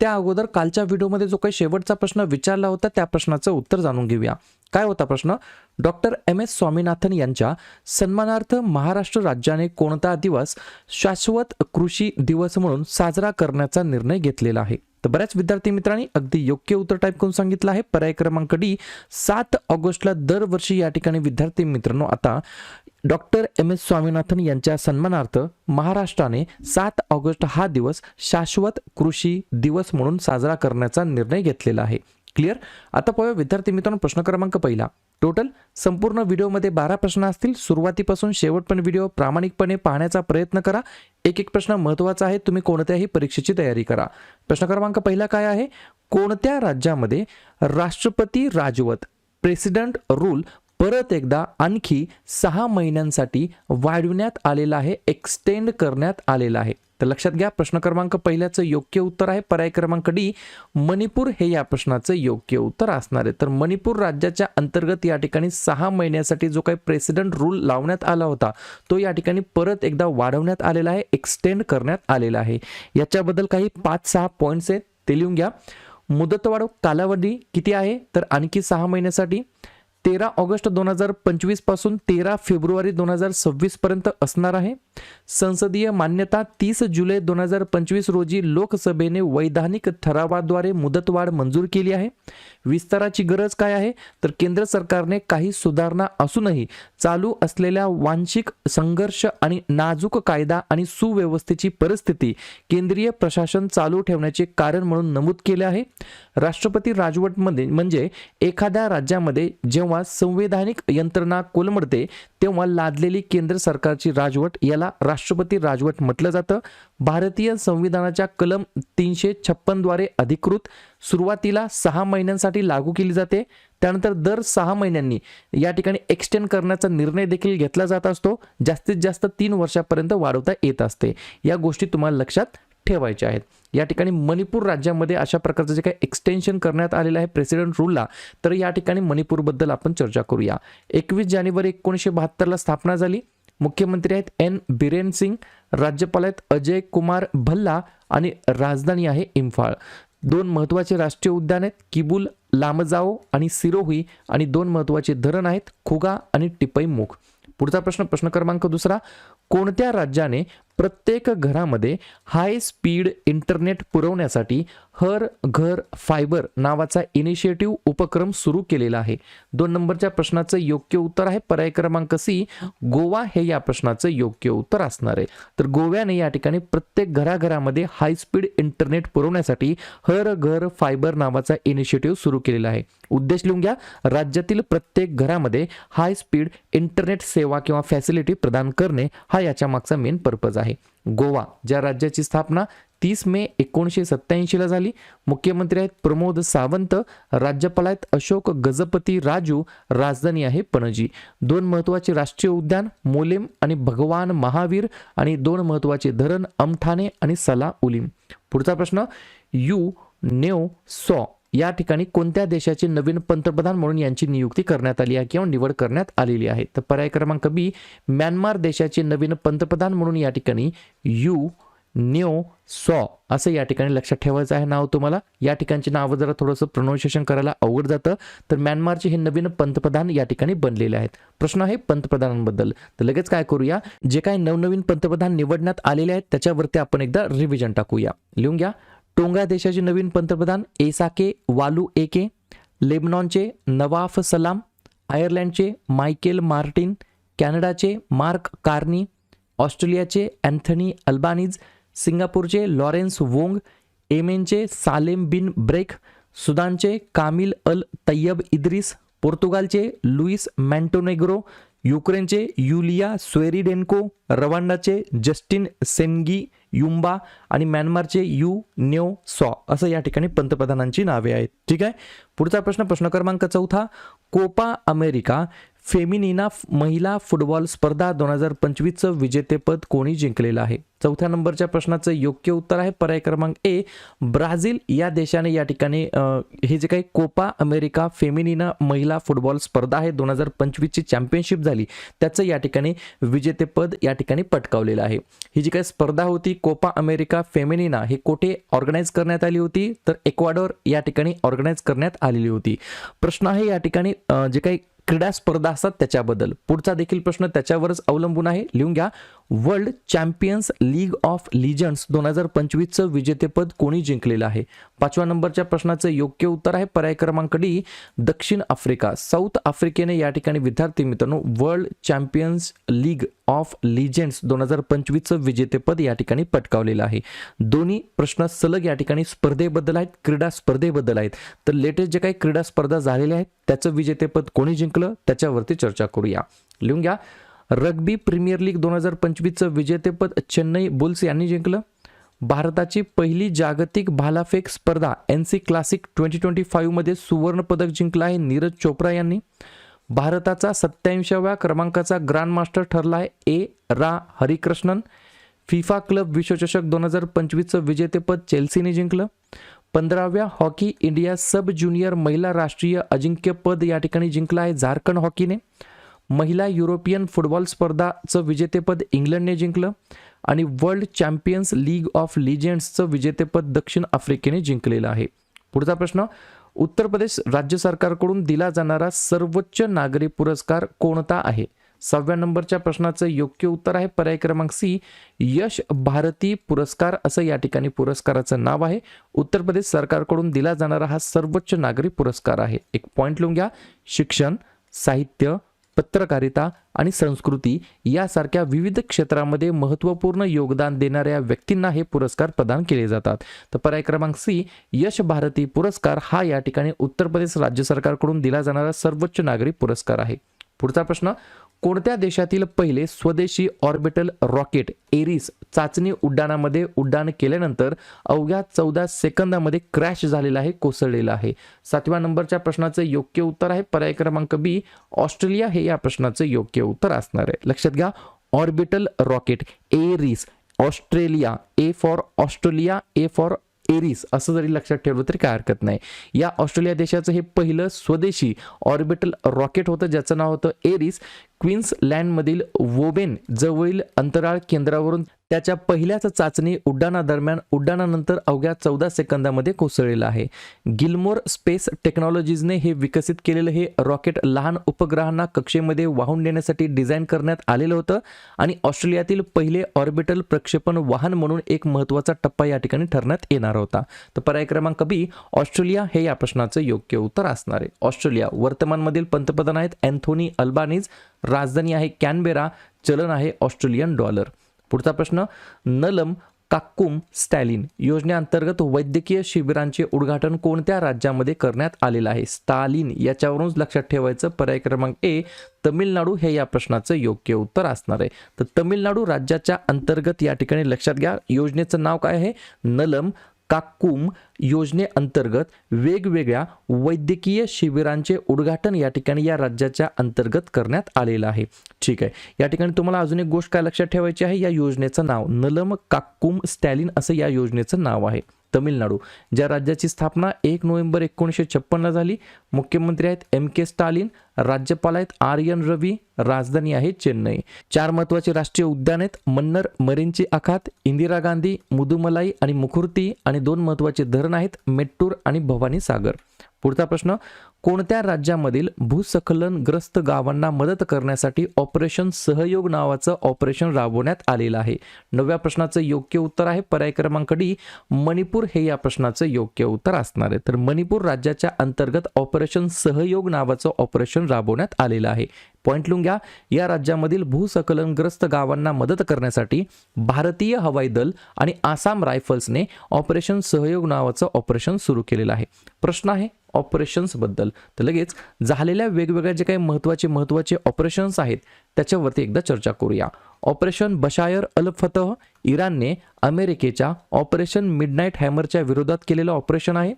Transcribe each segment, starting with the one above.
त्या अगोदर कालच्या व्हिडिओमध्ये जो काही शेवटचा प्रश्न विचारला होता त्या प्रश्नाचं उत्तर जाणून घेऊया. काय होता प्रश्न? डॉक्टर एम एस स्वामीनाथन यांच्या सन्मानार्थ महाराष्ट्र राज्याने कोणता दिवस शाश्वत कृषी दिवस म्हणून साजरा करण्याचा निर्णय घेतलेला आहे? तर बऱ्याच विद्यार्थी मित्रांनी अगदी योग्य उत्तर टाईप करून सांगितलं आहे. पर्याय क्रमांक डी सात ऑगस्टला दरवर्षी या ठिकाणी विद्यार्थी मित्रांनो आता डॉक्टर एम एस स्वामीनाथन यांच्या सन्मानार्थ महाराष्ट्राने सात ऑगस्ट हा दिवस शाश्वत कृषी दिवस म्हणून साजरा करण्याचा निर्णय घेतलेला आहे. क्लिअर आता पाहूया विद्यार्थी मित्रांनो प्रश्न क्रमांक पहिला. टोटल संपूर्ण व्हिडिओमध्ये बारा प्रश्न असतील. सुरुवातीपासून शेवट पण व्हिडिओ प्रामाणिकपणे पाहण्याचा प्रयत्न करा. एक एक प्रश्न महत्त्वाचा आहे. तुम्ही कोणत्याही परीक्षेची तयारी करा. प्रश्न क्रमांक पहिला काय आहे? कोणत्या राज्यामध्ये राष्ट्रपती राजवत प्रेसिडेंट रूल परत एकदा आणखी सहा महिन्यांसाठी वाढविण्यात आलेला आहे एक्सटेंड करण्यात आलेला आहे? तर लक्षात घ्या प्रश्न क्रमांक पहिल्याचं योग्य उत्तर आहे. पर्याय क्रमांक डी मणिपूर हे या प्रश्नाचं योग्य उत्तर असणार आहे. तर मणिपूर राज्याच्या अंतर्गत या ठिकाणी सहा महिन्यासाठी जो काही प्रेसिडेंट रूल लावण्यात आला होता तो या ठिकाणी परत एकदा वाढवण्यात आलेला आहे एक्सटेंड करण्यात आलेला आहे. याच्याबद्दल काही पाच सहा पॉईंट्स आहेत ते लिहून घ्या. मुदतवाढ कालावधी किती आहे? तर आणखी सहा महिन्यासाठी तेरा ऑगस्ट दोन हजार पंचवीसपासून तेरा फेब्रुवारी दोन हजार सव्वीस पर्यंत असणार आहे. संसदीय मान्यता तीस जुलै दोन हजार पंचवीस रोजी लोकसभेने वैधानिक ठरावाद्वारे मुदतवाढ मंजूर केली आहे. विस्ताराची गरज काय आहे? तर केंद्र सरकारने काही सुधारणा असूनही चालू असलेल्या वांशिक संघर्ष आणि नाजूक कायदा आणि सुव्यवस्थेची परिस्थिती केंद्रीय प्रशासन चालू ठेवण्याचे कारण म्हणून नमूद केले आहे. राष्ट्रपती राजवटमध्ये म्हणजे एखाद्या राज्यामध्ये जेव्हा संवैधानिक यंत्रणा कोलमडते तेव्हा लादलेली केंद्र सरकारची राजवट याला राष्ट्रपती राजवट म्हटलं जातं. भारतीय संविधानाच्या कलम तीनशे छप्पनद्वारे अधिकृत सुरुवातीला सहा महिन्यांसाठी लागू केली जाते. त्यानंतर दर सहा महिन्यांनी या ठिकाणी एक्सटेंड करण्याचा निर्णय देखील घेतला जात असतो. जास्तीत जास्त तीन वर्षापर्यंत वाढवता येत असते. या गोष्टी तुम्हाला लक्षात ठेवायच्या आहेत. या ठिकाणी मणिपूर राज्यामध्ये अशा प्रकारचं जे काही एक्सटेन्शन करण्यात आलेलं आहे प्रेसिडेंट रूलला तर या ठिकाणी मणिपूरबद्दल आपण चर्चा करूया. एकवीस जानेवारी एकोणीसशे बहात्तरला स्थापना झाली. मुख्यमंत्री आहेत एन बिरेन सिंग राज्यपाल आहेत अजय कुमार भल्ला आणि राजधानी आहे इम्फाळ. दोन महत्त्वाचे राष्ट्रीय उद्यान आहेत किबुल लामजाओ आणि सिरोही आणि दोन महत्त्वाचे धरण आहेत खुगा आणि टिपईमुख पुढचा प्रश्न प्रश्न क्रमांक दुसरा कोणत्या राज्याने प्रत्येक घरामध्ये हाय स्पीड इंटरनेट पुरवण्यासाठी हर घर फायबर नावाचा इनिशिएटिव्ह उपक्रम सुरू केलेला आहे. दोन नंबरच्या प्रश्नाचं योग्य उत्तर आहे. पर्याय क्रमांक सी गोवा हे या प्रश्नाचं योग्य उत्तर असणार आहे. तर गोव्याने या ठिकाणी प्रत्येक घराघरामध्ये हाय स्पीड इंटरनेट पुरवण्यासाठी हर घर फायबर नावाचा इनिशिएटिव्ह सुरू केलेला आहे. उद्देश लिहून घ्या राज्यातील प्रत्येक घरामध्ये हाय स्पीड इंटरनेट सेवा किंवा फॅसिलिटी प्रदान करणे हा याच्या मागचा मेन पर्पज आहे. गोवा ज्या राज्याची स्थापना तीस मे एकोणीसशे सत्याऐंशीला झाली. मुख्यमंत्री आहेत प्रमोद सावंत राज्यपाल आहेत अशोक गजपती राजू राजधानी आहे पणजी. दोन महत्त्वाचे राष्ट्रीय उद्यान मोलेम आणि भगवान महावीर आणि दोन महत्त्वाचे धरण अमठाणे आणि सला उलीम. पुढचा प्रश्न यू नेओ सॉ या ठिकाणी कोणत्या देशाचे नवीन पंतप्रधान म्हणून यांची नियुक्ती करण्यात आली आहे किंवा निवड करण्यात आलेली आहे? तर पर्याय क्रमांक बी म्यानमार देशाचे नवीन पंतप्रधान म्हणून या ठिकाणी यू न्यो सॉ असं या ठिकाणी लक्षात ठेवायचं आहे नाव तुम्हाला. या ठिकाणची नावं जरा थोडंसं प्रोनाऊन्सिएशन करायला अवघड जातं. तर म्यानमारचे हे नवीन पंतप्रधान या ठिकाणी बनलेले आहेत. प्रश्न आहे पंतप्रधानांबद्दल. तर लगेच काय करूया? जे काही नवनवीन पंतप्रधान निवडण्यात आलेले आहेत त्याच्यावरती आपण एकदा रिव्हिजन टाकूया. लिहून घ्या. टोंगा देशाचे नवीन पंतप्रधान एसाके वालू एके लेबनॉनचे नवाफ सलाम आयर्लंडचे मायकेल मार्टिन कॅनडाचे मार्क कार्नी ऑस्ट्रेलियाचे अँथनी अल्बानीज सिंगापूरचे लॉरेन्स वोंग एमेनचे सालेम बिन ब्रेक सुदानचे कामिल अल तय्यब इद्रिस पोर्तुगालचे लुईस मॅन्टोनेग्रो युक्रेनचे युलिया स्वेरिडेन्को रवांडाचे जस्टिन सेनगी युंबा आणि म्यानमारचे यू न्यो सॉ असं या ठिकाणी पंतप्रधानांची नावे आहेत. ठीक आहे? पुढचा प्रश्न प्रश्न क्रमांक चौथा. कोपा अमेरिका फेमिनिना महिला फुटबॉल स्पर्धा दोन हजार पंचवीसचं विजेतेपद कोणी जिंकलेलं आहे? चौथ्या नंबरच्या प्रश्नाचं योग्य उत्तर आहे पर्याय क्रमांक ए ब्राझील. या देशाने या ठिकाणी हे जे काही कोपा अमेरिका फेमिनिना महिला फुटबॉल स्पर्धा आहे दोन हजार पंचवीसची चॅम्पियनशिप झाली त्याचं या ठिकाणी विजेतेपद या ठिकाणी पटकावलेलं आहे. ही जी काही स्पर्धा होती कोपा अमेरिका फेमिनिना हे कोठे ऑर्गनाईज करण्यात आली होती? तर एक्वाडोर या ठिकाणी ऑर्गनाईज करण्यात आलेली होती. प्रश्न आहे या ठिकाणी जे काही क्रीडा स्पर्धा असतात त्याच्याबद्दल. पुढचा देखील प्रश्न त्याच्यावरच अवलंबून आहे. लिहून घ्या. World Champions League of Legends दोन हजार पंचवीसचं विजेतेपद कोणी जिंकलेलं आहे? पाचव्या नंबरच्या प्रश्नाचं योग्य उत्तर आहे पर्याय क्रमांक डी दक्षिण आफ्रिका. साऊथ आफ्रिकेने या ठिकाणी विद्यार्थी मित्रांनो World Champions League of Legends दोन हजार पंचवीसचं विजेतेपद या ठिकाणी पटकावलेलं आहे. दोन्ही प्रश्न सलग या ठिकाणी स्पर्धेबद्दल आहेत क्रीडा स्पर्धेबद्दल आहेत. तर लेटेस्ट जे काही क्रीडा स्पर्धा झालेल्या आहेत त्याचं विजेतेपद कोणी जिंकलं? त्याच्यावरती चर्चा करूया. लिहून घ्या. रग्बी प्रीमियर लीग दोन हजार पंचवीसचं विजेतेपद चेन्नई बुल्स यांनी जिंकलं. भारताची पहिली जागतिक भालाफेक स्पर्धा N C Classic twenty twenty फाईव्हमध्ये सुवर्णपदक जिंकलं आहे नीरज चोप्रा यांनी. भारताचा सत्याऐंशाव्या क्रमांकाचा ग्रँडमास्टर ठरला आहे ए रा हरिकृष्णन. फिफा क्लब विश्वचषक दोन हजार पंचवीसचं विजेतेपद चेल्सीने जिंकलं. पंधराव्या हॉकी इंडिया सब ज्युनियर महिला राष्ट्रीय अजिंक्यपद या ठिकाणी जिंकलं आहे झारखंड हॉकीने. महिला युरोपियन फुटबॉल स्पर्धाचं विजेतेपद इंग्लंडने जिंकलं आणि वर्ल्ड चॅम्पियन्स लीग ऑफ लिजेंड्सचं विजेतेपद दक्षिण आफ्रिकेने जिंकलेलं आहे. पुढचा प्रश्न उत्तर प्रदेश राज्य सरकारकडून दिला जाणारा सर्वोच्च नागरी पुरस्कार कोणता आहे? सहाव्या नंबरच्या प्रश्नाचं योग्य उत्तर आहे पर्याय क्रमांक सी यश भारती पुरस्कार. असं या ठिकाणी पुरस्काराचं नाव आहे. उत्तर प्रदेश सरकारकडून दिला जाणारा हा सर्वोच्च नागरी पुरस्कार आहे. एक पॉईंट लिहून घ्या. शिक्षण साहित्य पत्रकारिता आणि संस्कृती यासारख्या विविध क्षेत्रामध्ये महत्त्वपूर्ण योगदान देणाऱ्या व्यक्तींना हे पुरस्कार प्रदान केले जातात. तर पर्याय क्रमांक सी यश भारती पुरस्कार हा या ठिकाणी उत्तर प्रदेश राज्य सरकारकडून दिला जाणारा सर्वोच्च नागरी पुरस्कार आहे. पुढचा प्रश्न कोणत्या देशातील पहिले स्वदेशी ऑर्बिटल रॉकेट एरिस चाचणी उड्डाणामध्ये उड्डाण केल्यानंतर अवघ्या चौदा सेकंदामध्ये क्रॅश झालेला आहे कोसळलेला आहे? सातव्या नंबरच्या प्रश्नाचं योग्य उत्तर आहे. पर्याय क्रमांक बी ऑस्ट्रेलिया हे या प्रश्नाचं योग्य उत्तर असणार आहे. लक्षात घ्या orbital rocket Eris Australia A for Australia A for Eris असं जरी लक्षात ठेवलं तरी काय हरकत नाही. या ऑस्ट्रेलिया देशाचं हे पहिलं स्वदेशी ऑर्बिटल रॉकेट होतं ज्याचं नाव होतं एरिस. क्वीन्सलँडमधील वोबेन जवळील अंतराळ केंद्रावरून त्याच्या पहिल्याच चाचणी उड्डाणादरम्यान उड्डाणानंतर अवघ्या चौदा सेकंदामध्ये कोसळलेलं आहे. गिलमोर स्पेस टेक्नॉलॉजीजने हे विकसित केलेलं हे रॉकेट लहान उपग्रहांना कक्षेमध्ये वाहून नेण्यासाठी डिझाईन करण्यात आलेलं होतं आणि ऑस्ट्रेलियातील पहिले ऑर्बिटल प्रक्षेपण वाहन म्हणून एक महत्त्वाचा टप्पा या ठिकाणी ठरण्यात येणार होता. तर पर्याय क्रमांक बी ऑस्ट्रेलिया हे या प्रश्नाचं योग्य उत्तर असणार आहे. ऑस्ट्रेलिया वर्तमानमधील पंतप्रधान आहेत अँथोनी अल्बानीज राजधानी आहे कॅनबेरा चलन आहे ऑस्ट्रेलियन डॉलर. पुढचा प्रश्न नलम काक्कुम स्टॅलिन योजनेअंतर्गत वैद्यकीय शिबिरांचे उद्घाटन कोणत्या राज्यामध्ये करण्यात आलेलं आहे? स्टालिन याच्यावरूनच लक्षात ठेवायचं पर्याय क्रमांक ए तमिळनाडू. हे या प्रश्नाचं योग्य उत्तर असणार आहे. तर तमिळनाडू राज्याच्या अंतर्गत या ठिकाणी लक्षात घ्या. योजनेचं नाव काय आहे? नलम काक्कुम योजनेअंतर्गत वेगवेगळ्या वैद्यकीय शिबिरांचे उद्घाटन या ठिकाणी या राज्याच्या अंतर्गत करण्यात आलेलं आहे. ठीक आहे. या ठिकाणी तुम्हाला अजून एक गोष्ट काय लक्षात ठेवायची आहे? या योजनेचं नाव नलम काक्कुम स्टॅलिन असं या योजनेचं नाव आहे. तमिळनाडू ज्या राज्याची स्थापना एक नोव्हेंबर एकोणीसशे छप्पन्न झाली. मुख्यमंत्री आहेत एम के स्टालिन राज्यपाल आहेत आर एन रवी राजधानी आहे चेन्नई. चार महत्त्वाचे राष्ट्रीय उद्यान आहेत मन्नर मरीनची आखात इंदिरा गांधी मुदुमलाई आणि मुखुर्ती आणि दोन महत्त्वाचे धरण आहेत मेट्टूर आणि भवानी सागर पुढचा प्रश्न कोणत्या राज्यामधील भूसखलनग्रस्त गावांना मदत करण्यासाठी ऑपरेशन सहयोग नावाचं ऑपरेशन राबवण्यात आलेलं आहे? नवव्या प्रश्नाचं योग्य उत्तर आहे पर्याय क्रमांक डी मणिपूर. हे या प्रश्नाचं योग्य उत्तर असणार आहे. तर मणिपूर राज्याच्या अंतर्गत ऑपरेशन सहयोग नावाचं ऑपरेशन राबवण्यात आलेलं आहे. पॉईंट लिहून घ्या. या राज्यामधील भूसकलनग्रस्त गावांना मदत करण्यासाठी भारतीय हवाई दल आणि आसाम रायफल्सने ऑपरेशन सहयोग नावाचं ऑपरेशन सुरू केलेलं आहे. प्रश्न आहे ऑपरेशन्सबद्दल तर लगेच झालेल्या वेगवेगळ्या जे काही महत्त्वाचे महत्त्वाचे ऑपरेशन्स आहेत त्याच्यावरती एकदा चर्चा करूया. ऑपरेशन बशायर अल फतह इराणने अमेरिकेच्या ऑपरेशन मिडनाईट हॅमरच्या विरोधात केलेलं ऑपरेशन आहे.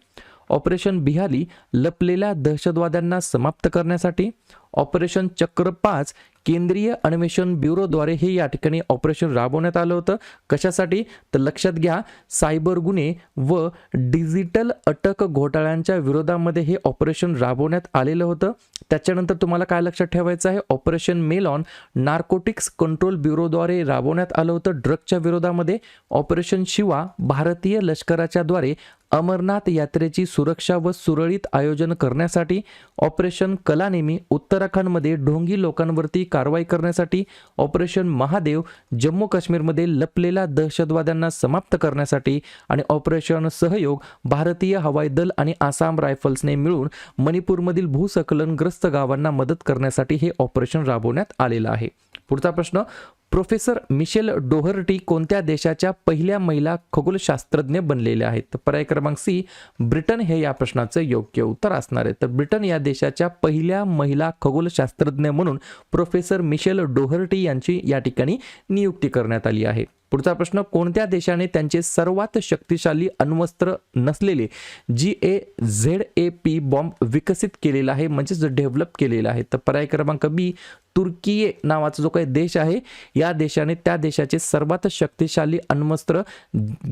ऑपरेशन बिहाली लपलेल्या दहशतवाद्यांना समाप्त करण्यासाठी ऑपरेशन चक्र पाच केंद्रीय अन्वेषण ब्युरोद्वारे हे या ठिकाणी ऑपरेशन राबवण्यात आलं होतं. कशासाठी? तर लक्षात घ्या सायबर गुन्हे व डिजिटल अटक घोटाळ्यांच्या विरोधामध्ये हे ऑपरेशन राबवण्यात आलेलं होतं. त्याच्यानंतर तुम्हाला काय लक्षात ठेवायचं आहे? ऑपरेशन मेलॉन नार्कोटिक्स कंट्रोल ब्युरोद्वारे राबवण्यात आलं होतं ड्रगच्या विरोधामध्ये. ऑपरेशन शिवा भारतीय लष्कराच्या द्वारे अमरनाथ यात्रेची सुरक्षा व सुरळीत आयोजन करण्यासाठी ऑपरेशन कलानेमी उत्तराखंडमध्ये ढोंगी लोकांवरती कारवाई करण्यासाठी ऑपरेशन महादेव जम्मू काश्मीरमध्ये लपलेल्या दहशतवाद्यांना समाप्त करण्यासाठी आणि ऑपरेशन सहयोग भारतीय हवाई दल आणि आसाम रायफल्सने मिळून मणिपूरमधील भूसकलनग्रस्त गावांना मदत करण्यासाठी हे ऑपरेशन राबवण्यात आलेलं आहे. पुढचा प्रश्न प्रोफेसर मिशेल डोहर्टी कोणत्या देशाच्या पहिल्या महिला खगोलशास्त्रज्ञ बनलेल्या आहेत? तर पर्याय क्रमांक सी ब्रिटन हे या प्रश्नाचं योग्य उत्तर असणार आहे. तर ब्रिटन या देशाच्या पहिल्या महिला खगोलशास्त्रज्ञ म्हणून प्रोफेसर मिशेल डोहर्टी यांची या ठिकाणी नियुक्ती करण्यात आली आहे. पुढचा प्रश्न कोणत्या देशाने त्यांचे सर्वात शक्तिशाली अण्वस्त्र नसलेले G A Z A P bomb विकसित केलेला आहे म्हणजेच डेव्हलप केलेला आहे. तर पर्याय क्रमांक बी तुर्की नावाचा जो काही देश आहे या देशाने त्या देशाचे सर्वात शक्तिशाली अण्वस्त्र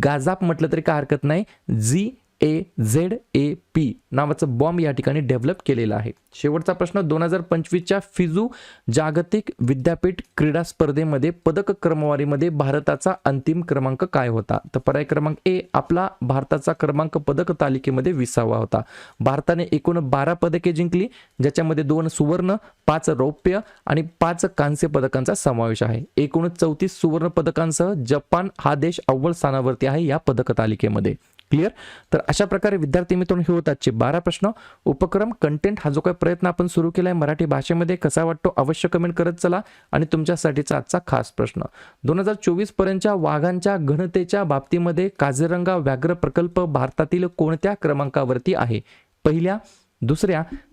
गाजाप म्हटलं तरी काय हरकत नाही. G A Z A P नावाचं बॉम्ब या ठिकाणी डेव्हलप केलेला आहे. शेवटचा प्रश्न दोन हजार पंचवीसच्या फिजू जागतिक विद्यापीठ क्रीडा स्पर्धेमध्ये पदक क्रमवारीमध्ये भारताचा अंतिम क्रमांक काय होता? तर पर्याय क्रमांक ए आपला भारताचा क्रमांक पदक तालिकेमध्ये विसावा होता. भारताने एकूण बारा पदके जिंकली ज्याच्यामध्ये दोन सुवर्ण पाच रौप्य आणि पाच कांस्य पदकांचा समावेश आहे. एकूण चौतीस सुवर्ण पदकांसह जपान हा देश अव्वल स्थानावरती आहे या पदक तालिकेमध्ये. क्लिअर? तर अशा प्रकारे विद्यार्थी मित्रांनो हे होतात बारा प्रश्न. उपक्रम कंटेंट हा जो काही प्रयत्न आपण सुरू केला आहे मराठी भाषेमध्ये कसा वाटतो अवश्य कमेंट करत चला. आणि तुमच्यासाठीचा आजचा खास प्रश्न. दोन हजार चोवीस पर्यंतच्या वाघांच्या घनतेच्या बाबतीमध्ये काझीरंगा व्याघ्र प्रकल्प भारतातील कोणत्या क्रमांकावरती आहे? पहिल्या दुसऱ्या